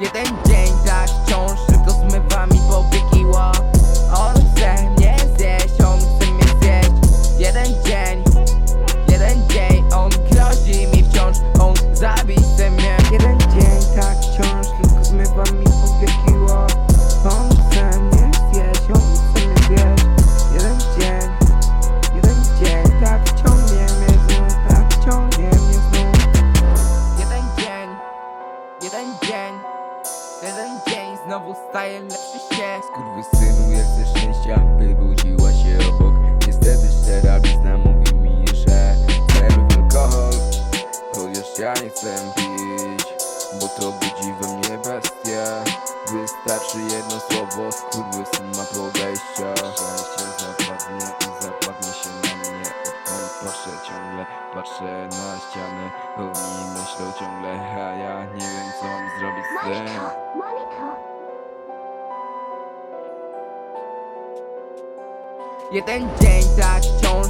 Jeden dzień tak wciąż tylko zmywa mi powieki ło znowu staje lepszy się. Skurwysynu, ja chcę szczęścia, wybudziła się obok. Niestety szczera blizna mówi mi, że celuj w alkohol Chociaż ja nie chcę pić, bo to budzi we mnie bestię. Wystarczy jedno słowo, skurwysyn ma podejścia. Szczęście zapadnie i zapadnie się na mnie. Odkąd patrzę ciągle, patrzę na ścianę Oni myślą ciągle, a ja nie wiem co mam zrobić z tym Jeden dzień tak wciąż